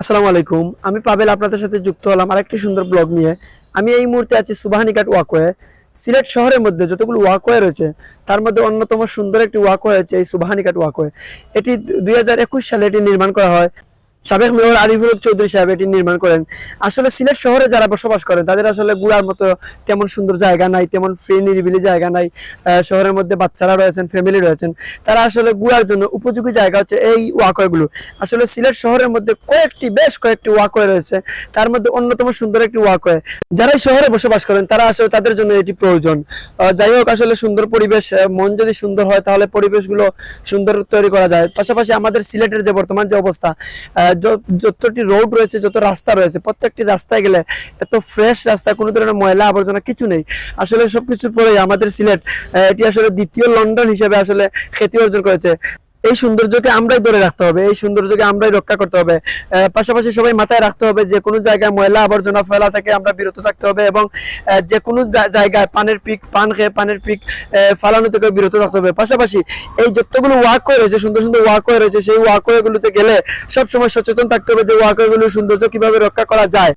আসসালামু আলাইকুম। আমি পাবেল আপনাদের সাথে যুক্ত হলাম আরেকটি সুন্দর ব্লগ নিয়ে। আমি এই মুহূর্তে আছি সুবাহানিঘাট ওয়াকওয়ে। সিলেট শহরের মধ্যে যতগুলো ওয়াকওয়ে রয়েছে, তার মধ্যে অন্যতম সুন্দর একটি ওয়াকওয়ে হয়েছে এই সুবাহানিঘাট ওয়াকওয়ে। এটি দুই হাজার একুশ সালে এটি নির্মাণ করা হয়। সাবেক মেয়র আরিফুল চৌধুরী সাহেব এটি নির্মাণ করেন। আসলে সিলেট শহরে যারা বসবাস করেন, তাদের আসলে গুড়ার মতো তেমন সুন্দর জায়গা নাই, তেমন ফ্রি নিরিবিলি জায়গা নাই। শহরের মধ্যে বাচ্চারা রয়েছেন ফ্যামিলি রয়েছেন। তারা আসলে গুড়ার জন্য উপযোগী জায়গা হচ্ছে এই ওয়াকওয়ে গুলো আসলে সিলেট শহরের মধ্যে কয়েকটি, বেশ কয়েকটি ওয়াকওয়ে রয়েছে। তার মধ্যে অন্যতম সুন্দর একটি ওয়াকওয়ে যারা শহরে বসবাস করেন, তারা আসলে তাদের জন্য এটি প্রয়োজন। যাই হোক, আসলে সুন্দর পরিবেশ মন যদি সুন্দর হয়, তাহলে পরিবেশগুলো সুন্দর তৈরি করা যায়। পাশাপাশি আমাদের সিলেটের যে বর্তমান যে অবস্থা যতটি রোড রয়েছে, যত রাস্তা রয়েছে, প্রত্যেকটি রাস্তায় গেলে এত ফ্রেশ রাস্তা, কোনো ধরনের ময়লা আবর্জনা কিছু নেই। আসলে সবকিছুর পরে আমাদের সিলেট এটি আসলে দ্বিতীয় লন্ডন হিসেবে আসলে খ্যাতি অর্জন করেছে। এই সৌন্দর্যকে আমরাই ধরে রাখতে হবে, এই সৌন্দর্যকে আমরাই রক্ষা করতে হবে। পাশাপাশি সবাই মাথায় রাখতে হবে যে কোনো জায়গায় ময়লা আবর্জনা ফেলা থেকে আমরা বিরত থাকতে হবে এবং যে কোনো জায়গায় পানের পিক, পান খেয়ে পানের পিক ফালানো থেকে বিরত রাখতে হবে। পাশাপাশি এই যতগুলো ওয়াক করে রয়েছে, সুন্দর সুন্দর ওয়াক করে রয়েছে, সেই ওয়াক গুলোতে গেলে সবসময় সচেতন থাকতে হবে যে ওয়াকগুলোর সৌন্দর্য কীভাবে রক্ষা করা যায়।